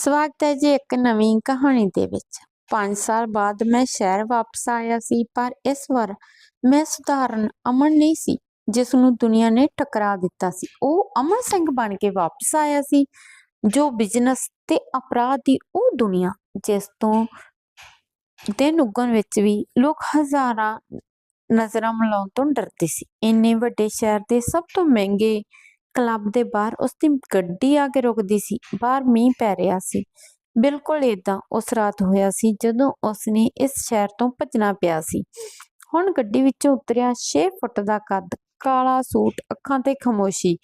ਸਵਾਗਤ ਹੈ ਜੀ ਇੱਕ ਨਵੀਂ ਕਹਾਣੀ ਦੇ ਵਿੱਚ। 5 ਸਾਲ ਬਾਅਦ ਮੈਂ ਸ਼ਹਿਰ ਵਾਪਸ ਆਇਆ ਸੀ, ਪਰ ਇਸ ਵਾਰ ਮੈਂ ਸੁਧਾਰਨ ਅਮਨ ਨਹੀਂ ਸੀ, ਜਿਸ ਨੂੰ ਦੁਨੀਆ ਨੇ ਟਕਰਾ ਦਿੱਤਾ ਸੀ। ਉਹ ਅਮਨ ਸਿੰਘ ਬਣ ਕੇ ਵਾਪਸ ਆਇਆ ਸੀ, ਜੋ ਬਿਜ਼ਨਸ ਤੇ ਅਪਰਾਧ ਦੀ ਉਹ ਦੁਨੀਆ, ਜਿਸ ਤੋਂ ਦਿਨ ਉੱਗਣ ਵਿੱਚ ਵੀ ਲੋਕ ਹਜ਼ਾਰਾਂ ਨਜ਼ਰਾਂ ਮਿਲਾਉਣ ਤੋਂ ਡਰਦੇ ਸੀ। ਇੰਨੇ ਵੱਡੇ ਸ਼ਹਿਰ ਦੇ ਸਭ ਤੋਂ ਮਹਿੰਗੇ ਕਲੱਬ ਦੇ ਬਾਹਰ ਉਸ ਦੀ ਗੱਡੀ ਆ ਕੇ ਰੁਕਦੀ ਸੀ, ਬਾਹਰ ਮੀਂਹ ਪੈ ਰਿਹਾ ਸੀ। ਬਿਲਕੁਲ ਇਦਾਂ ਉਸ ਰਾਤ ਹੋਇਆ ਸੀ ਜਦੋਂ ਉਸਨੇ ਇਸ ਸ਼ਹਿਰ ਤੋਂ ਭੱਜਣਾ ਪਿਆ ਸੀ। ਹੁਣ ਗੱਡੀ ਵਿੱਚੋਂ ਉਤਰਿਆ 6 ਫੁੱਟ ਦਾ ਕੱਦ, ਕਾਲਾ ਸੂਟ, ਅੱਖਾਂ ਤੇ ਖਮੋਸ਼ੀ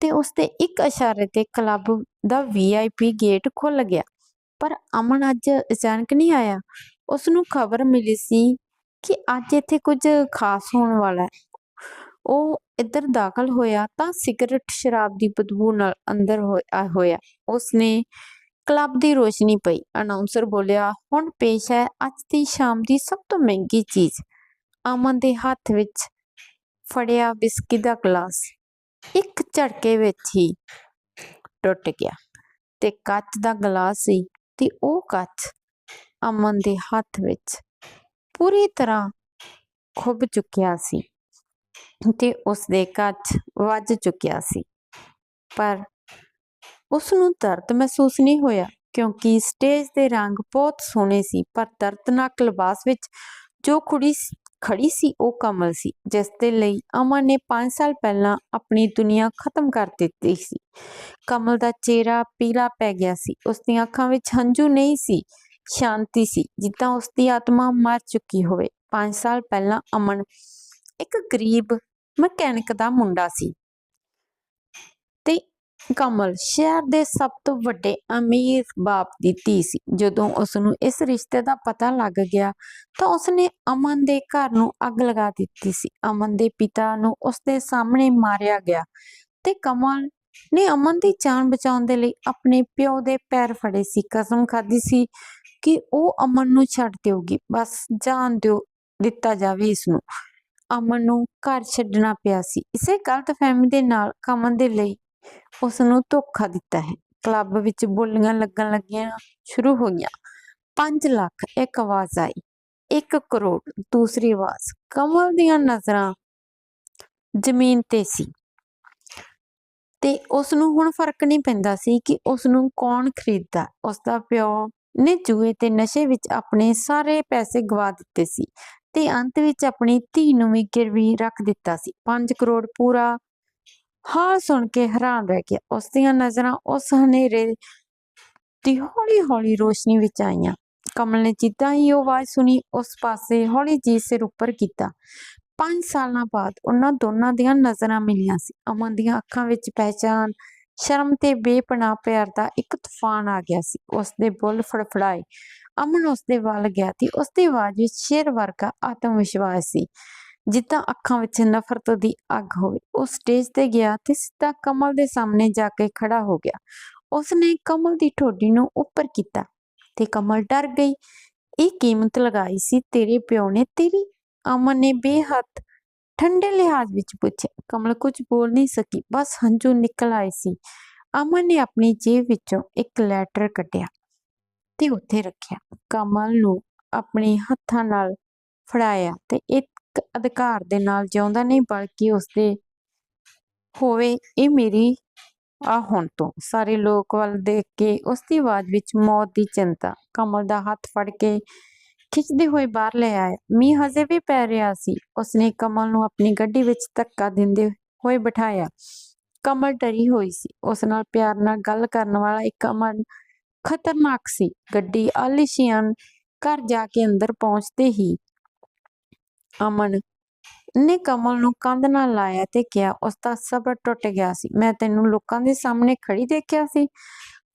ਤੇ ਉਸ ਦੇ ਇੱਕ ਇਸ਼ਾਰੇ ਤੇ ਕਲੱਬ ਦਾ ਵੀਆਈਪੀ ਗੇਟ ਖੁੱਲ ਗਿਆ। ਪਰ ਅਮਨ ਅੱਜ ਅਚਾਨਕ ਨਹੀਂ ਆਇਆ। ਉਸ ਨੂੰ ਖਬਰ ਮਿਲੀ ਸੀ ਕਿ ਅੱਜ ਇੱਥੇ ਕੁਝ ਖਾਸ ਹੋਣ ਵਾਲਾ ਹੈ। ਉਹ ਇੱਧਰ ਦਾਖਲ ਹੋਇਆ ਤਾਂ ਸਿਗਰਟ ਸ਼ਰਾਬ ਦੀ ਬਦਬੂ ਨਾਲ ਅੰਦਰ ਹੋਇਆ। ਉਸਨੇ ਕਲੱਬ ਦੀ ਰੋਸ਼ਨੀ ਪਈ। ਅਨਾਉਂਸਰ ਬੋਲਿਆ, ਹੁਣ ਪੇਸ਼ ਹੈ ਅੱਜ ਦੀ ਸ਼ਾਮ ਦੀ ਸਭ ਤੋਂ ਮਹਿੰਗੀ ਚੀਜ਼। ਅਮਨ ਦੇ ਹੱਥ ਵਿੱਚ ਫੜਿਆ ਵਿਸਕੀ ਦਾ ਗਲਾਸ। ਇੱਕ ਝਟਕੇ ਵਿੱਚ ਹੀ ਟੁੱਟ ਗਿਆ ਤੇ ਕੱਚ ਦਾ ਗਲਾਸ ਸੀ ਤੇ ਉਹ ਕੱਚ ਅਮਨ ਦੇ ਹੱਥ ਵਿੱਚ ਪੂਰੀ ਤਰ੍ਹਾਂ ਖੁੱਭ ਚੁੱਕਿਆ ਸੀ। ਤੇ ਉਸ ਦੇ ਕੱਚ ਵੱਜ ਚੁੱਕਿਆ ਸੀ। ਪਰ ਉਸ ਨੂੰ ਦਰਦ ਮਹਿਸੂਸ ਨਹੀਂ ਹੋਇਆ, ਕਿਉਂਕਿ ਸਟੇਜ ਦੇ ਰੰਗ ਬਹੁਤ ਸੋਹਣੇ ਸੀ, ਪਰ ਦਰਦਨਾਕ ਲਿਬਾਸ ਵਿੱਚ ਜੋ ਕੁੜੀ ਖੜੀ ਸੀ ਉਹ ਕਮਲ ਸੀ, ਜਿਸ ਦੇ ਲਈ ਅਮਨ ਨੇ 5 ਸਾਲ ਪਹਿਲਾਂ ਆਪਣੀ ਦੁਨੀਆ ਖਤਮ ਕਰ ਦਿੱਤੀ ਸੀ। ਕਮਲ ਦਾ ਚਿਹਰਾ ਪੀਲਾ ਪੈ ਗਿਆ ਸੀ ਉਸ ਦੀਆਂ ਅੱਖਾਂ ਵਿੱਚ ਹੰਝੂ ਨਹੀਂ ਸੀ, ਸ਼ਾਂਤੀ ਸੀ, ਜਿੱਦਾਂ ਉਸ ਦੀ ਆਤਮਾ ਮਰ ਚੁੱਕੀ ਹੋਵੇ। 5 ਸਾਲ ਪਹਿਲਾਂ ਅਮਨ ਇੱਕ ਗਰੀਬ ਮਕੈਨਿਕ ਦਾ ਮੁੰਡਾ ਸੀ। ਤੇ ਕਮਲ ਸ਼ਹਿਰ ਦੇ ਸਭ ਤੋਂ ਵੱਡੇ ਅਮੀਰ ਬਾਪ ਦੀ ਧੀ ਸੀ। ਜਦੋਂ ਉਸ ਨੂੰ ਇਸ ਰਿਸ਼ਤੇ ਦਾ ਪਤਾ ਲੱਗ ਗਿਆ, ਤਾਂ ਉਸਨੇ ਅਮਨ ਦੇ ਘਰ ਨੂੰ ਅੱਗ ਲਗਾ ਦਿੱਤੀ ਸੀ। ਅਮਨ ਦੇ ਪਿਤਾ ਨੂੰ ਉਸ ਦੇ ਸਾਹਮਣੇ ਮਾਰਿਆ ਗਿਆ ਤੇ ਕਮਲ ਨੇ ਅਮਨ ਦੀ ਜਾਨ ਬਚਾਉਣ ਦੇ ਲਈ ਆਪਣੇ ਪਿਓ ਦੇ ਪੈਰ ਫੜੇ ਸੀ। ਕਸਮ ਖਾਧੀ ਸੀ ਕਿ ਉਹ ਅਮਨ ਨੂੰ ਛੱਡ ਦੇਊਗੀ ਬਸ ਜਾਨ ਦਿਓ, ਦਿੱਤਾ ਜਾਵੇ ਇਸ ਨੂੰ। ਅਮਨ ਨੂੰ ਘਰ ਛੱਡਣਾ ਪਿਆ ਸੀ। ਇਸੇ ਗਲਤਫਹਿਮੀ ਦੇ ਨਾਲ ਕਮਲ ਦੇ ਲਈ ਉਸ ਨੂੰ ਧੋਖਾ ਦਿੱਤਾ ਹੈ। ਕਲੱਬ ਵਿੱਚ ਬੋਲੀਆਂ ਲੱਗਣ ਲੱਗੀਆਂ ਸ਼ੁਰੂ ਹੋਈਆਂ। 5 ਲੱਖ, ਇੱਕ ਆਵਾਜ਼ ਆਈ 1 ਕਰੋੜ, ਦੂਸਰੀ ਆਵਾਜ਼। ਕਮਲ ਦੀਆਂ ਨਜ਼ਰਾਂ ਜ਼ਮੀਨ ਤੇ ਸੀ। ਤੇ ਉਸ ਨੂੰ ਹੁਣ ਫ਼ਰਕ ਨਹੀਂ ਪੈਂਦਾ ਸੀ ਕਿ ਉਸ ਨੂੰ ਕੌਣ ਖਰੀਦਦਾ। ਉਸ ਦਾ ਪਿਓ ਨੇ ਜੂਏ ਤੇ ਨਸ਼ੇ ਵਿੱਚ ਆਪਣੇ ਸਾਰੇ ਪੈਸੇ ਗਵਾ ਦਿੱਤੇ ਸੀ। ਤੇ ਅੰਤ ਵਿੱਚ ਆਪਣੀ ਧੀ ਨੂੰ ਵੀ ਗਿਰਵੀ ਰੱਖ ਦਿੱਤਾ ਸੀ। 5 ਕਰੋੜ ਪੂਰਾ ਹਾਲ ਸੁਣ ਕੇ ਹੈਰਾਨ ਰਹਿ ਗਿਆ। ਉਸ ਦੀਆਂ ਨਜ਼ਰਾਂ ਉਸ ਹਨੇਰੇ ਦੀ ਹੌਲੀ ਹੌਲੀ ਰੋਸ਼ਨੀ ਵਿੱਚ ਆਈਆਂ। ਕਮਲ ਨੇ ਜਿੱਦਾਂ ਹੀ ਉਹ ਆਵਾਜ਼ ਸੁਣੀ, ਉਸ ਪਾਸੇ ਹੌਲੀ ਜੀ ਸਿਰ ਉੱਪਰ ਕੀਤਾ। 5 ਸਾਲਾਂ ਬਾਅਦ ਉਹਨਾਂ ਦੋਨਾਂ ਦੀਆਂ ਨਜ਼ਰਾਂ ਮਿਲੀਆਂ ਸੀ। ਅਮਨ ਦੀਆਂ ਅੱਖਾਂ ਵਿੱਚ ਪਹਿਚਾਨ ਸ਼ਰਮ ਤੇ ਬੇਪਨਾਹ ਪਿਆਰ ਦਾ ਇੱਕ ਤੂਫਾਨ ਆ ਗਿਆ ਸੀ। ਉਸ ਦੇ ਬੁੱਲ ਫੜਫੜਾਏ। ਅਮਨ ਉਸ ਦੇ ਵੱਲ ਗਿਆ ਤੇ ਉਸ ਦੀ ਆਵਾਜ਼ ਵਿੱਚ ਸ਼ੇਰ ਵਰਗਾ ਆਤਮ ਵਿਸ਼ਵਾਸ ਸੀ। ਜਿੱਦਾਂ ਅੱਖਾਂ ਵਿੱਚ ਨਫ਼ਰਤ ਦੀ ਅੱਗ ਹੋਵੇ, ਉਹ ਸਟੇਜ ਤੇ ਗਿਆ ਤੇ ਸਿੱਧਾ ਕਮਲ ਦੇ ਸਾਹਮਣੇ ਜਾ ਕੇ ਖੜਾ ਹੋ ਗਿਆ। ਉਸਨੇ ਕਮਲ ਦੀ ਠੋਡੀ ਨੂੰ ਉੱਪਰ ਕੀਤਾ ਤੇ ਕਮਲ ਡਰ ਗਈ। ਇਹ ਕੀਮਤ ਲਗਾਈ ਸੀ ਤੇਰੇ ਪਿਓ ਨੇ, ਤੇਰੀ ਅਮਨ ਨੇ ਬੇਹੱਦ ਠੰਡੇ ਲਿਹਾਜ਼ ਵਿੱਚ ਪੁੱਛਿਆ। ਕਮਲ ਕੁਝ ਬੋਲ ਨਹੀਂ ਸਕੀ, ਬਸ ਹੰਝੂ ਨਿਕਲ ਆਏ ਸੀ। ਅਮਨ ਨੇ ਆਪਣੀ ਜੇਬ ਵਿੱਚੋਂ ਇੱਕ ਲੈਟਰ ਕੱਢਿਆ। ਤੇ ਉੱਥੇ ਰੱਖਿਆ, ਕਮਲ ਨੂੰ ਆਪਣੇ ਹੱਥਾਂ ਨਾਲ ਫੜਾਇਆ ਤੇ ਇੱਕ ਅਧਿਕਾਰ ਦੇ ਨਾਲ ਜਿਉਂਦਾ ਨਹੀਂ ਬਲਕਿ ਉਸਦੇ ਹੋਵੇ ਇਹ ਮੇਰੀ ਆ ਹੁਣ ਤੋਂ। ਸਾਰੇ ਲੋਕ ਵੱਲ ਦੇਖ ਕੇ ਉਸ ਦੀ ਆਵਾਜ਼ ਵਿੱਚ ਮੌਤ ਦੀ ਚਿੰਤਾ, ਕਮਲ ਦਾ ਹੱਥ ਫੜ ਕੇ ਖਿੱਚਦੇ ਹੋਏ ਬਾਹਰ ਲੈ ਆਇਆ। ਮੀਂਹ ਹਜੇ ਵੀ ਪੈ ਰਿਹਾ ਸੀ। ਉਸਨੇ ਕਮਲ ਨੂੰ ਆਪਣੀ ਗੱਡੀ ਵਿੱਚ ਧੱਕਾ ਦਿੰਦੇ ਹੋਏ ਬਿਠਾਇਆ। ਕਮਲ ਡਰੀ ਹੋਈ ਸੀ। ਉਸ ਨਾਲ ਪਿਆਰ ਨਾਲ ਗੱਲ ਕਰਨ ਵਾਲਾ ਇੱਕ ਅਮਨ ਖਤਰਨਾਕ ਸੀ। ਗੱਡੀ ਆਲੀਸ਼ਾਨ ਘਰ ਜਾ ਕੇ ਅੰਦਰ ਪਹੁੰਚਦੇ ਹੀ ਅਮਨ ਨੇ ਕਮਲ ਨੂੰ ਕੰਧ ਨਾਲ ਲਾਇਆ ਤੇ ਕਿਹਾ, ਉਸ ਦਾ ਸਬਰ ਟੁੱਟ ਗਿਆ ਸੀ। ਮੈਂ ਤੈਨੂੰ ਲੋਕਾਂ ਦੇ ਸਾਹਮਣੇ ਖੜੀ ਦੇਖਿਆ ਸੀ।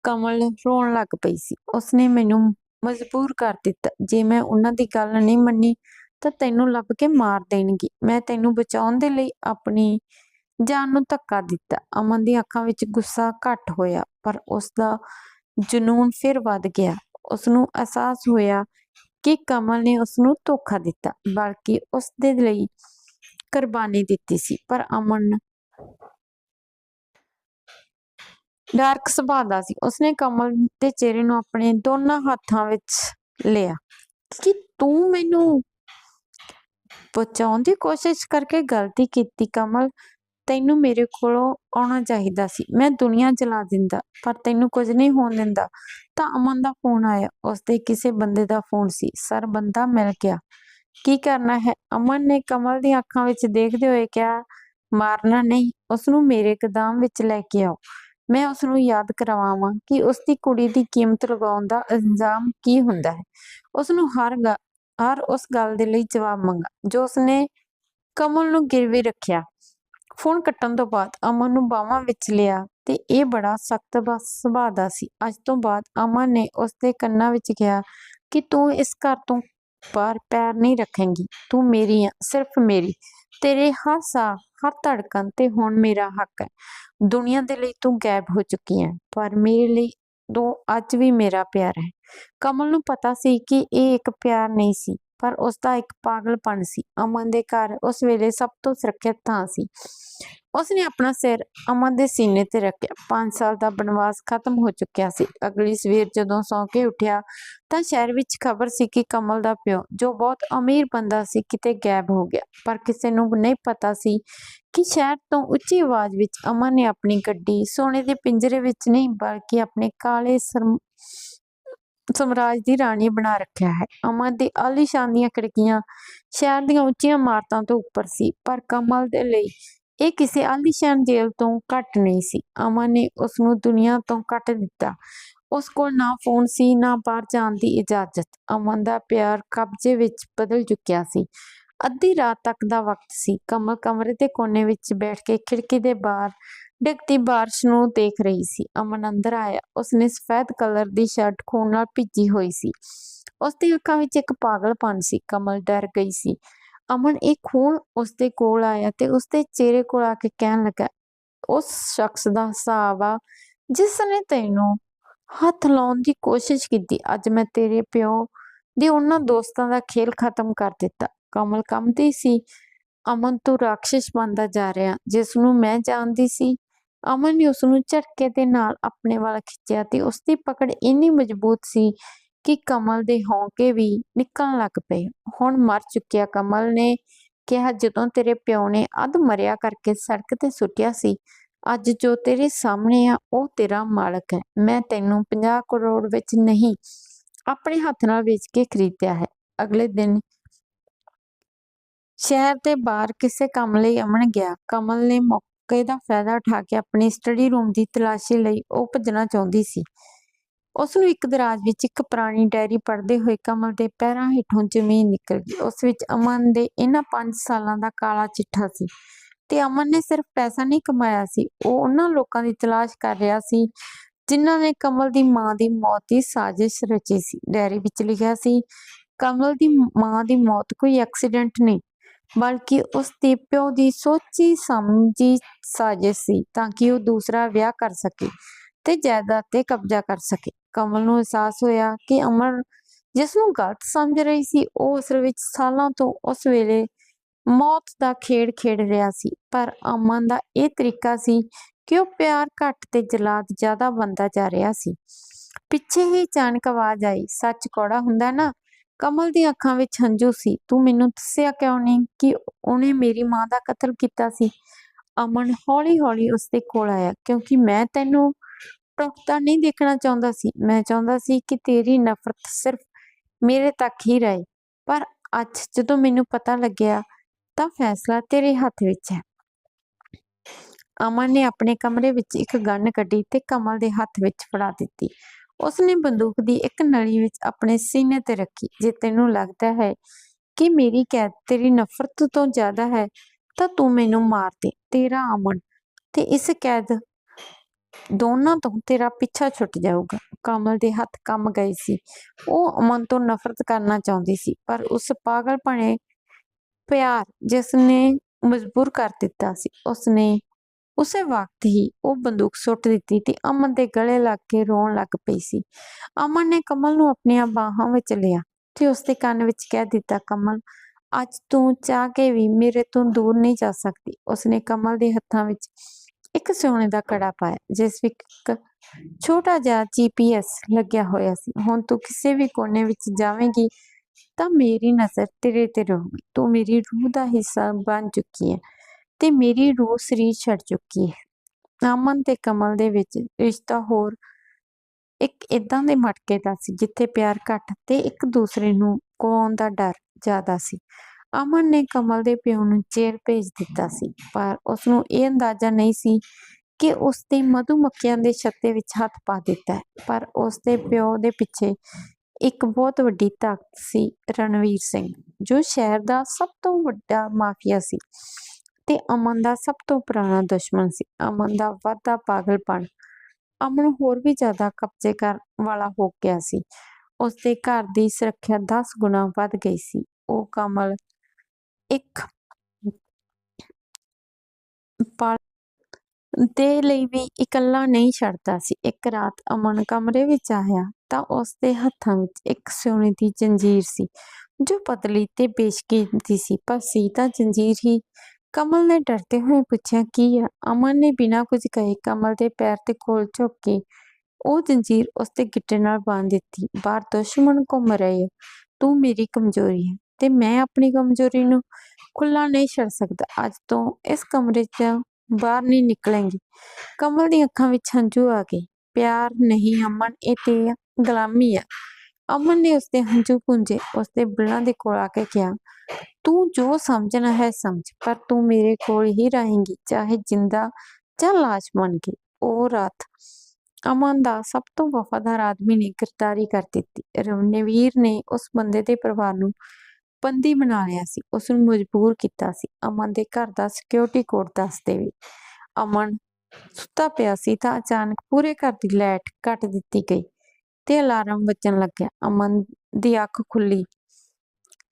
ਕਮਲ ਰੋਣ ਲੱਗ ਪਈ ਸੀ। ਉਸਨੇ ਮੈਨੂੰ ਮਜਬੂਰ ਕਰ ਦਿੱਤਾ, ਜੇ ਮੈਂ ਉਹਨਾਂ ਦੀ ਗੱਲ ਨਹੀਂ ਮੰਨੀ, ਤਾਂ ਤੈਨੂੰ ਲੱਭ ਕੇ ਮਾਰ ਦੇਣਗੇ। ਮੈਂ ਤੈਨੂੰ ਬਚਾਉਣ ਦੇ ਲਈ ਆਪਣੀ ਜਾਨ ਨੂੰ ਧੱਕਾ ਦਿੱਤਾ। ਅਮਨ ਦੀਆਂ ਅੱਖਾਂ ਵਿੱਚ ਗੁੱਸਾ ਘੱਟ ਹੋਇਆ, ਪਰ ਉਸ ਦਾ ਜਨੂਨ ਫਿਰ ਵੱਧ ਗਿਆ। ਉਸ ਨੂੰ ਅਹਿਸਾਸ ਹੋਇਆ ਕਿ ਕਮਲ ਨੇ ਉਸ ਨੂੰ ਧੋਖਾ ਦਿੱਤਾ, ਬਲਕਿ ਉਸ ਦੇ ਲਈ ਕੁਰਬਾਨੀ ਦਿੱਤੀ ਸੀ। ਪਰ ਅਮਨ ਡਾਰਕ ਸੁਭਾਅ ਦਾ ਸੀ। ਉਸਨੇ ਕਮਲ ਦੇ ਚਿਹਰੇ ਨੂੰ ਆਪਣੇ ਦੋਨਾਂ ਹੱਥਾਂ ਵਿੱਚ ਲਿਆ। ਕਿ ਤੂੰ ਮੈਨੂੰ ਬਚਾਉਣ ਦੀ ਕੋਸ਼ਿਸ਼ ਕਰਕੇ ਗਲਤੀ ਕੀਤੀ, ਕਮਲ? ਤੈਨੂੰ ਮੇਰੇ ਕੋਲੋਂ ਆਉਣਾ ਚਾਹੀਦਾ ਸੀ। ਮੈਂ ਦੁਨੀਆ ਜਲਾ ਦਿੰਦਾ, ਪਰ ਤੈਨੂੰ ਕੁਝ ਨਹੀਂ ਹੋਣ ਦਿੰਦਾ। ਤਾਂ ਅਮਨ ਦਾ ਫੋਨ ਆਇਆ। ਉਸਦੇ ਕਿਸੇ ਬੰਦੇ ਦਾ ਫੋਨ ਸੀ। ਸਰ, ਬੰਦਾ ਮਿਲ ਗਿਆ। ਕੀ ਕਰਨਾ ਹੈ? ਅਮਨ ਨੇ ਕਮਲ ਦੀਆਂ ਅੱਖਾਂ ਵਿੱਚ ਦੇਖਦੇ ਹੋਏ ਕਿਹਾ, ਮਾਰਨਾ ਨਹੀਂ। ਉਸ ਨੂੰ ਮੇਰੇ ਕਦਮ ਵਿੱਚ ਲੈ ਕੇ ਆਓ। ਮੈਂ ਉਸ ਨੂੰ ਯਾਦ ਕਰਵਾਵਾਂ ਕਿ ਉਸ ਦੀ ਕੁੜੀ ਦੀ ਕੀਮਤ ਲਗਾਉਣ ਦਾ ਇਲਜ਼ਾਮ ਕੀ ਹੁੰਦਾ ਹੈ। ਉਸ ਨੂੰ ਹਰ ਗ- ਹਰ ਉਸ ਗੱਲ ਦੇ ਲਈ ਜਵਾਬ ਮੰਗਾ, ਜੋ ਉਸਨੇ ਕਮਲ ਨੂੰ ਗਿਰਵੀ ਰੱਖਿਆ। ਫੋਨ ਕੱਟਣ ਤੋਂ ਬਾਅਦ ਅਮਨ ਨੂੰ ਬਾਹਾਂ ਵਿੱਚ ਲਿਆ ਤੇ ਇਹ ਬੜਾ ਸਖਤ ਸੁਭਾਅ ਦਾ ਸੀ। ਅੱਜ ਤੋਂ ਬਾਅਦ ਅਮਨ ਨੇ ਉਸ ਦੇ ਕੰਨਾਂ ਵਿੱਚ ਕਿਹਾ ਕਿ ਤੂੰ ਇਸ ਘਰ ਤੋਂ ਬਾਹਰ ਪੈਰ ਨਹੀਂ ਰੱਖੇਂਗੀ। ਤੂੰ ਮੇਰੀ ਆ ਸਿਰਫ ਮੇਰੀ। ਤੇਰੇ ਹਰ ਸਾਹ, ਹਰ ਧੜਕਣ ਤੇ ਹੁਣ ਮੇਰਾ ਹੱਕ ਹੈ। ਦੁਨੀਆ ਦੇ ਲਈ ਤੂੰ ਗਾਇਬ ਹੋ ਚੁੱਕੀ ਹੈ, ਪਰ ਮੇਰੇ ਲਈ ਤੂੰ ਅੱਜ ਵੀ ਮੇਰਾ ਪਿਆਰ ਹੈ। ਕਮਲ ਨੂੰ ਪਤਾ ਸੀ ਕਿ ਇਹ ਇੱਕ ਪਿਆਰ ਨਹੀਂ ਸੀ। ਪਰ ਉਸ ਦਾ ਇੱਕ ਪਾਗਲਪਨ ਸੀ। ਅਮਨ ਦੇ ਘਰ ਉਸ ਵੇਲੇ ਸਭ ਤੋਂ ਸੁਰੱਖਿਅਤ ਥਾਂ ਸੀ। ਉਸਨੇ ਆਪਣਾ ਸਿਰ ਅਮਨ ਦੇ ਸੀਨੇ ਤੇ ਰੱਖਿਆ। 5 ਸਾਲ ਦਾ ਬਨਵਾਸ ਖਤਮ ਹੋ ਚੁੱਕਿਆ ਸੀ। ਅਗਲੀ ਸਵੇਰ ਜਦੋਂ ਸੌਂ ਕੇ ਉੱਠਿਆ ਤਾਂ ਸ਼ਹਿਰ ਵਿੱਚ ਖਬਰ ਸੀ ਕਿ ਕਮਲ ਦਾ ਪਿਓ, ਜੋ ਬਹੁਤ ਅਮੀਰ ਬੰਦਾ ਸੀ, ਕਿਤੇ ਗਾਇਬ ਹੋ ਗਿਆ। ਪਰ ਕਿਸੇ ਨੂੰ ਨਹੀਂ ਪਤਾ ਸੀ ਕਿ ਸ਼ਹਿਰ ਤੋਂ ਉੱਚੀ ਆਵਾਜ਼ ਵਿੱਚ ਅਮਨ ਨੇ ਆਪਣੀ ਗੱਡੀ ਸੋਨੇ ਦੇ ਪਿੰਜਰੇ ਵਿੱਚ ਨਹੀਂ, ਬਲਕਿ ਆਪਣੇ ਕਾਲੇ ਸਰਮ ਸਮਰਾਜ ਦੀ ਰਾਣੀ ਬਣਾ ਰੱਖਿਆ ਹੈ। ਅਮਨ ਦੀ ਆਲੀਸ਼ਾਨ ਦੀਆਂ ਖਿੜਕੀਆਂ ਸ਼ਹਿਰ ਦੀਆਂ ਉੱਚੀਆਂ ਇਮਾਰਤਾਂ ਤੋਂ ਉੱਪਰ ਸੀ, ਪਰ ਕਮਲ ਦੇ ਲਈ ਇਹ ਕਿਸੇ ਆਲੀਸ਼ਾਨ ਜੇਲ੍ਹ ਤੋਂ ਘੱਟ ਨਹੀਂ ਸੀ। ਅਮਨ ਨੇ ਉਸ ਨੂੰ ਦੁਨੀਆ ਤੋਂ ਕੱਟ ਦਿੱਤਾ। ਉਸ ਕੋਲ ਨਾ ਫੋਨ ਸੀ, ਨਾ ਬਾਹਰ ਜਾਣ ਦੀ ਇਜਾਜ਼ਤ। ਅਮਨ ਦਾ ਪਿਆਰ ਕਬਜ਼ੇ ਵਿੱਚ ਬਦਲ ਚੁੱਕਿਆ ਸੀ। ਅੱਧੀ ਰਾਤ ਤੱਕ ਦਾ ਵਕਤ ਸੀ। ਕਮਲ ਕਮਰੇ ਦੇ ਕੋਨੇ ਵਿੱਚ ਬੈਠ ਕੇ ਖਿੜਕੀ ਦੇ ਬਾਹਰ ਡਿੱਗਦੀ ਬਾਰਿਸ਼ ਨੂੰ ਦੇਖ ਰਹੀ ਸੀ। ਅਮਨ ਅੰਦਰ ਆਇਆ। ਉਸਨੇ ਸਫੈਦ ਕਲਰ ਦੀ ਸ਼ਰਟ ਖੂਨ ਨਾਲ ਭਿੱਜੀ ਹੋਈ ਸੀ। ਉਸ ਦੀ ਅੱਖਾਂ ਵਿੱਚ ਇੱਕ ਪਾਗਲਪਨ ਸੀ। ਕਮਲ ਡਰ ਗਈ ਸੀ। ਅਮਨ, ਇਹ ਖੂਨ ਉਸਦੇ ਕੋਲ ਆਇਆ ਤੇ ਉਸਦੇ ਚਿਹਰੇ ਕੋਲ ਆ ਕੇ ਕਹਿਣ ਲੱਗਾ, ਉਸ ਸ਼ਖਸ ਦਾ ਹਿਸਾਬ ਆ ਜਿਸ ਨੇ ਤੈਨੂੰ ਹੱਥ ਲਾਉਣ ਦੀ ਕੋਸ਼ਿਸ਼ ਕੀਤੀ, ਅੱਜ ਮੈਂ ਤੇਰੇ ਪਿਓ ਦੇ ਉਹਨਾਂ ਦੋਸਤਾਂ ਦਾ ਖੇਲ ਖਤਮ ਕਰ ਦਿੱਤਾ। ਕਮਲ ਕੰਬਦੀ ਸੀ। ਅਮਨ ਤੋਂ ਰਾਖਸ਼ ਬਣਦਾ ਜਾ ਰਿਹਾ ਜਿਸ ਨੂੰ ਮੈਂ ਜਾਣਦੀ ਸੀ ਅਮਨ ਨੇ ਉਸ ਨੂੰ ਝਟਕੇ ਦੇ ਨਾਲ ਆਪਣੇ ਵੱਲ ਖਿੱਚਿਆ ਤੇ ਉਸ ਦੀ ਪਕੜ ਇੰਨੀ ਮਜ਼ਬੂਤ ਸੀ ਕਿ ਕਮਲ ਦੇ ਹੌਂਕੇ ਵੀ ਨਿਕਲਣ ਲੱਗ ਪਏ। ਹੁਣ ਮਰ ਚੁੱਕਿਆ ਕਮਲ ਨੇ, ਕਿਹਾ ਜਦੋਂ ਤੇਰੇ ਪਿਓ ਨੇ ਅੱਧ ਮਰਿਆ ਕਰਕੇ ਸੜਕ ਤੇ ਸੁੱਟਿਆ ਸੀ। ਅੱਜ ਜੋ ਤੇਰੇ ਸਾਹਮਣੇ ਆ, ਉਹ ਤੇਰਾ ਮਾਲਕ ਹੈ। ਮੈਂ ਤੈਨੂੰ 50 ਕਰੋੜ ਵਿੱਚ ਨਹੀਂ, ਆਪਣੇ ਹੱਥ ਨਾਲ ਵੇਚ ਕੇ ਖਰੀਦਿਆ ਹੈ। ਅਗਲੇ ਦਿਨ ਸ਼ਹਿਰ ਦੇ ਬਾਹਰ ਕਿਸੇ ਕੰਮ ਲਈ ਅਮਨ ਗਿਆ। ਕਮਲ ਨੇ ਮੌਕੇ ਦਾ ਫਾਇਦਾ ਉਠਾ ਕੇ ਆਪਣੇ ਸਟੱਡੀ ਰੂਮ ਦੀ ਤਲਾਸ਼ੀ ਲਈ ਉਹ ਭੱਜਣਾ ਚਾਹੁੰਦੀ ਸੀ। ਉਸ ਨੂੰ ਇੱਕ ਦਰਾਜ ਵਿੱਚ ਇੱਕ ਪੁਰਾਣੀ ਡਾਇਰੀ ਪੜ੍ਹਦੇ ਹੋਏ ਕਮਲ ਦੇ ਪੈਰਾਂ ਹੇਠੋਂ ਜ਼ਮੀਨ ਨਿਕਲ ਗਈ। ਉਸ ਵਿੱਚ ਅਮਨ ਦੇ ਇਹਨਾਂ 5 ਸਾਲਾਂ ਦਾ ਕਾਲਾ ਚਿੱਠਾ ਸੀ ਤੇ ਅਮਨ ਨੇ ਸਿਰਫ ਪੈਸਾ ਨਹੀਂ ਕਮਾਇਆ ਸੀ, ਉਹ ਉਹਨਾਂ ਲੋਕਾਂ ਦੀ ਤਲਾਸ਼ ਕਰ ਰਿਹਾ ਸੀ ਜਿਨ੍ਹਾਂ ਨੇ ਕਮਲ ਦੀ ਮਾਂ ਦੀ ਮੌਤ ਦੀ ਸਾਜ਼ਿਸ਼ ਰਚੀ ਸੀ। ਡਾਇਰੀ ਵਿੱਚ ਲਿਖਿਆ ਸੀ, ਕਮਲ ਦੀ ਮਾਂ ਦੀ ਮੌਤ ਕੋਈ ਐਕਸੀਡੈਂਟ ਨਹੀਂ ਬਲਕਿ ਉਸ ਦੇ ਪਿਓ ਦੀ ਸੋਚੀ ਸਮਝੀ ਸਾਜ਼ਿਸ਼ ਸੀ ਤਾਂ ਕਿ ਉਹ ਦੂਸਰਾ ਵਿਆਹ ਕਰ ਸਕੇ ਤੇ ਜਾਇਦਾਦ ਤੇ ਕਬਜ਼ਾ ਕਰ ਸਕੇ ਕਮਲ ਨੂੰ ਅਹਿਸਾਸ ਹੋਇਆ ਕਿ ਅਮਰ ਜਿਸ ਨੂੰ ਗਲਤ ਸਮਝ ਰਹੀ ਸੀ ਉਹ ਅਸਲ ਵਿੱਚ ਸਾਲਾਂ ਤੋਂ ਉਸ ਵੇਲੇ ਮੌਤ ਦਾ ਖੇਡ ਖੇਡ ਰਿਹਾ ਸੀ ਪਰ ਅਮਨ ਦਾ ਇਹ ਤਰੀਕਾ ਸੀ ਕਿ ਉਹ ਪਿਆਰ ਘੱਟ ਤੇ ਜਲਾਦ ਜ਼ਿਆਦਾ ਬੰਦਾ ਜਾ ਰਿਹਾ ਸੀ ਪਿੱਛੇ ਹੀ ਅਚਾਨਕ ਆਵਾਜ਼ ਆਈ ਸੱਚ ਕੌੜਾ ਹੁੰਦਾ ਨਾ ਕਮਲ ਦੀਆਂ ਅੱਖਾਂ ਵਿੱਚ ਹੰਝੂ ਸੀ। ਤੂੰ ਮੈਨੂੰ ਦੱਸਿਆ ਕਿਉਂ ਨਹੀਂ ਕਿ ਉਹਨੇ ਮੇਰੀ ਮਾਂ ਦਾ ਕਤਲ ਕੀਤਾ ਸੀ? ਅਮਨ ਹੌਲੀ-ਹੌਲੀ ਉਸ ਦੇ ਕੋਲ ਆਇਆ, ਕਿਉਂਕਿ ਮੈਂ ਤੈਨੂੰ ਟੁੱਟਦਾ ਨਹੀਂ ਦੇਖਣਾ ਚਾਹੁੰਦਾ ਸੀ। ਮੈਂ ਚਾਹੁੰਦਾ ਸੀ ਕਿ ਤੇਰੀ ਨਫ਼ਰਤ ਸਿਰਫ ਮੇਰੇ ਤੱਕ ਹੀ ਰਹੇ। ਪਰ ਅੱਜ ਜਦੋਂ ਮੈਨੂੰ ਪਤਾ ਲੱਗਿਆ, ਤਾਂ ਫੈਸਲਾ ਤੇਰੇ ਹੱਥ ਵਿੱਚ ਹੈ। ਅਮਨ ਨੇ ਆਪਣੇ ਕਮਰੇ ਵਿੱਚ ਇੱਕ ਗਨ ਕੱਢੀ ਤੇ ਕਮਲ ਦੇ ਹੱਥ ਵਿੱਚ ਫੜਾ ਦਿੱਤੀ। ਉਸਨੇ ਬੰਦੂਕ ਦੀ ਇੱਕ ਨਲੀ ਵਿੱਚ ਆਪਣੇ ਸੀਨੇ ਤੇ ਰੱਖੀ, ਜੇ ਤੈਨੂੰ ਲੱਗਦਾ ਹੈ ਕਿ ਮੇਰੀ ਕੈਦ ਤੇਰੀ ਨਫ਼ਰਤ ਤੋਂ ਜ਼ਿਆਦਾ ਹੈ, ਤਾਂ ਤੂੰ ਮੈਨੂੰ ਮਾਰ ਦੇ, ਤੇਰਾ ਅਮਨ ਤੇ ਇਸ ਕੈਦ ਦੋਨਾਂ ਤੋਂ ਤੇਰਾ ਪਿੱਛਾ ਛੁੱਟ ਜਾਊਗਾ। ਕਮਲ ਦੇ ਹੱਥ ਕੰਮ ਗਏ ਸੀ। ਉਹ ਅਮਨ ਤੋਂ ਨਫ਼ਰਤ ਕਰਨਾ ਚਾਹੁੰਦੀ ਸੀ, ਪਰ ਉਸ ਪਾਗਲ ਭਣੇ ਪਿਆਰ ਜਿਸ ਨੇ ਮਜਬੂਰ ਕਰ ਦਿੱਤਾ ਸੀ, ਉਸਨੇ ਉਸੇ ਵਕਤ ਹੀ ਉਹ ਬੰਦੂਕ ਸੁੱਟ ਦਿੱਤੀ ਤੇ ਅਮਨ ਦੇ ਗਲੇ ਲੱਗ ਕੇ ਰੋਣ ਲੱਗ ਪਈ ਸੀ। ਅਮਨ ਨੇ ਕਮਲ ਨੂੰ ਆਪਣੀਆਂ ਬਾਹਾਂ ਵਿੱਚ ਲਿਆ ਤੇ ਉਸਦੇ ਕੰਨ ਵਿੱਚ ਕਹਿ ਦਿੱਤਾ, ਕਮਲ, ਅੱਜ ਤੂੰ ਚਾਹ ਕੇ ਵੀ ਮੇਰੇ ਤੋਂ ਦੂਰ ਨਹੀਂ ਜਾ ਸਕਦੀ। ਉਸਨੇ ਕਮਲ ਦੇ ਹੱਥਾਂ ਵਿੱਚ ਇੱਕ ਸੋਨੇ ਦਾ ਕੜਾ ਪਾਇਆ, ਜਿਸ ਵਿੱਚ ਇੱਕ ਛੋਟਾ ਜਿਹਾ ਜੀਪੀਐਸ ਲੱਗਿਆ ਹੋਇਆ ਸੀ। ਹੁਣ ਤੂੰ ਕਿਸੇ ਵੀ ਕੋਨੇ ਵਿੱਚ ਜਾਵੇਂਗੀ ਤਾਂ ਮੇਰੀ ਨਜ਼ਰ ਤੇਰੇ ਤੇ ਰਹੂਗੀ। ਤੂੰ ਮੇਰੀ ਰੂਹ ਦਾ ਹਿੱਸਾ ਬਣ ਚੁੱਕੀ ਹੈ। ਤੇ ਮੇਰੀ ਰੂਹ ਸਰੀਰ ਛੱਡ ਚੁੱਕੀ ਹੈ। ਅਮਨ ਤੇ ਕਮਲ ਦੇ ਵਿੱਚ ਰਿਸ਼ਤਾ ਹੋਰ ਇੱਕ ਇਦਾਂ ਦੇ ਮਟਕੇ ਦਾ ਸੀ, ਜਿੱਥੇ ਪਿਆਰ ਘੱਟ ਤੇ ਇੱਕ ਦੂਸਰੇ ਨੂੰ ਗਵਾਉਣ ਦਾ ਡਰ ਜ਼ਿਆਦਾ ਸੀ। ਅਮਨ ਨੇ ਕਮਲ ਦੇ ਪਿਓ ਨੂੰ ਜੇਲ੍ਹ ਭੇਜ ਦਿੱਤਾ ਸੀ, ਪਰ ਉਸ ਨੂੰ ਇਹ ਅੰਦਾਜ਼ਾ ਨਹੀਂ ਸੀ ਕਿ ਉਸ ਦੇ ਮਧੂਮੱਖੀਆਂ ਦੇ ਛੱਤੇ ਵਿੱਚ ਹੱਥ ਪਾ ਦਿੱਤਾ ਪਰ ਉਸ ਦੇ ਪਿਓ ਦੇ ਪਿੱਛੇ ਇੱਕ ਬਹੁਤ ਵੱਡੀ ਤਾਕਤ ਸੀ ਰਣਵੀਰ ਸਿੰਘ, ਜੋ ਸ਼ਹਿਰ ਦਾ ਸਭ ਤੋਂ ਵੱਡਾ ਮਾਫੀਆ ਸੀ। ਤੇ ਅਮਨ ਦਾ ਸਭ ਤੋਂ ਪੁਰਾਣਾ ਦੁਸ਼ਮਣ ਸੀ। ਅਮਨ ਦਾ ਵਾਧਾ ਪਾਗਲਪਣ ਅਮਨ ਹੋਰ ਵੀ ਜ਼ਿਆਦਾ ਕਬਜ਼ੇ ਕਰ ਵਾਲਾ ਹੋ ਗਿਆ ਸੀ। ਉਸ ਦੇ ਘਰ ਦੀ ਸੁਰੱਖਿਆ 10 ਗੁਣਾ ਵੱਧ ਗਈ ਸੀ। ਉਹ ਕਮਲ ਇੱਕ ਪਲ ਦੇ ਲਈ ਵੀ ਇਕੱਲਾ ਨਹੀਂ ਛੱਡਦਾ ਸੀ। ਇੱਕ ਰਾਤ ਅਮਨ ਕਮਰੇ ਵਿੱਚ ਆਇਆ ਤਾਂ ਉਸ ਦੇ ਹੱਥਾਂ ਵਿੱਚ ਇੱਕ ਸੋਨੇ ਦੀ ਜੰਜੀਰ ਸੀ, ਜੋ ਪਤਲੀ ਤੇ ਬੇਸ਼ਕੀਮਤੀ ਸੀ, ਪਰ ਸੀ ਤਾਂ ਜੰਜੀਰ ਹੀ ਕਮਲ ਨੇ ਡਰਦੇ ਹੋਏ ਪੁੱਛਿਆ, ਕੀ ਆ? ਅਮਨ ਨੇ ਬਿਨਾਂ ਕੁਝ ਕਹੇ ਕਮਲ ਦੇ ਪੈਰ ਤੇ ਕੋਲ ਝੁੱਕ ਕੇ ਉਹ ਜੰਜੀਰ ਉਸ ਗਿੱਟੇ ਨਾਲ ਬੰਨ੍ਹ ਦਿੱਤੀ, ਬਾਹਰ ਦੁਸ਼ਮਣ ਘੁੰਮ ਰਹੇ ਤੂੰ ਮੇਰੀ ਕਮਜ਼ੋਰੀ ਹੈ ਤੇ ਮੈਂ ਆਪਣੀ ਕਮਜ਼ੋਰੀ ਨੂੰ ਖੁੱਲਾ ਨਹੀਂ ਛੱਡ ਸਕਦਾ, ਅੱਜ ਤੋਂ ਇਸ ਕਮਰੇ 'ਚ ਬਾਹਰ ਨਹੀਂ ਨਿਕਲਾਂਗੀ। ਕਮਲ ਦੀਆਂ ਅੱਖਾਂ ਵਿੱਚ ਹੰਝੂ ਆ ਗਏ, ਪਿਆਰ ਨਹੀਂ ਅਮਨ, ਇਹ ਤੇ ਗੁਲਾਮੀ ਆ। ਅਮਨ ਨੇ ਉਸਦੇ ਹੰਝੂ ਪੁੰਝੇ ਉਸਦੇ ਬੁੱਲਾਂ ਦੇ ਕੋਲ ਆ ਕੇ ਕਿਹਾ, ਤੂੰ ਜੋ ਸਮਝਣਾ ਹੈ ਸਮਝ, ਪਰ ਤੂੰ ਮੇਰੇ ਕੋਲ ਹੀ ਰਹੇਂਗੀ, ਚਾਹੇ ਜਿੰਦਾ ਜਾਂ ਲਾਸ਼ ਬਣ ਕੇ। ਉਹ ਰਾਤ ਅਮਨ ਦਾ ਸਭ ਤੋਂ ਵਫਾਦਾਰ ਆਦਮੀ ਨੇ ਗ੍ਰਿਫਤਾਰੀ ਕਰ ਦਿੱਤੀ। ਰਵਨਵੀਰ ਨੇ ਉਸ ਬੰਦੇ ਦੇ ਪਰਿਵਾਰ ਨੂੰ ਬੰਦੀ ਬਣਾ ਲਿਆ ਸੀ ਉਸ ਨੂੰ ਮਜਬੂਰ ਕੀਤਾ ਸੀ। ਅਮਨ ਦੇ ਘਰ ਦਾ ਸਿਕਿਉਰਿਟੀ ਕੋਡ ਦੱਸ ਦੇਵੇ। ਅਮਨ ਸੁੱਤਾ ਪਿਆ ਸੀ ਤਾਂ ਅਚਾਨਕ ਪੂਰੇ ਘਰ ਦੀ ਲਾਈਟ ਕੱਟ ਦਿੱਤੀ ਗਈ। ਤੇ ਅਲਾਰਮ ਵੱਜਣ ਲੱਗਿਆ, ਅਮਨ ਦੀ ਅੱਖ ਖੁੱਲੀ।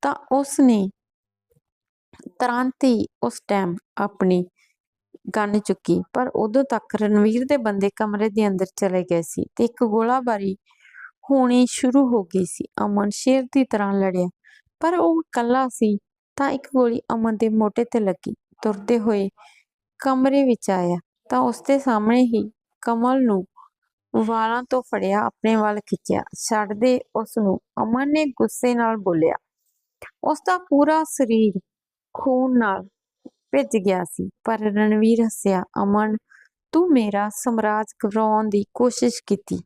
ਤਾਂ ਉਸ ਨੇ ਤੁਰੰਤ ਹੀ ਉਸ ਟਾਈਮ ਆਪਣੀ ਗਨ ਚੁੱਕੀ, ਪਰ ਉਦੋਂ ਤੱਕ ਰਣਵੀਰ ਦੇ ਬੰਦੇ ਕਮਰੇ ਦੇ ਅੰਦਰ ਚਲੇ ਗਏ ਸੀ ਤੇ ਇੱਕ ਗੋਲਾਬਾਰੀ ਹੋਣੀ ਸ਼ੁਰੂ ਹੋ ਗਈ ਸੀ। ਅਮਨ ਸ਼ੇਰ ਦੀ ਤਰ੍ਹਾਂ ਲੜਿਆ, ਪਰ ਉਹ ਇਕੱਲਾ ਸੀ ਤਾਂ ਇੱਕ ਗੋਲੀ ਅਮਨ ਦੇ ਮੋਢੇ ਤੇ ਲੱਗੀ। ਤੁਰਦੇ ਹੋਏ ਕਮਰੇ ਵਿੱਚ ਆਇਆ ਤਾਂ ਉਸ ਦੇ ਸਾਹਮਣੇ ਹੀ ਕਮਲ ਨੂੰ ਵਾਲਾਂ ਤੋਂ ਫੜਿਆ ਆਪਣੇ ਵੱਲ ਖਿੱਚਿਆ ਛੱਡ ਦੇ ਉਸ ਨੂੰ ਅਮਨ ਨੇ ਗੁੱਸੇ ਨਾਲ ਬੋਲਿਆ। ਉਸ ਦਾ ਪੂਰਾ ਸਰੀਰ ਖੂਨ ਨਾਲ ਭਿੱਜ ਗਿਆ ਸੀ, ਪਰ ਰਣਵੀਰ ਹੱਸਿਆ, ਅਮਨ, ਤੂੰ ਮੇਰਾ ਸਮਰਾਜ ਗਵਾਉਣ ਦੀ ਕੋਸ਼ਿਸ਼ ਕੀਤੀ।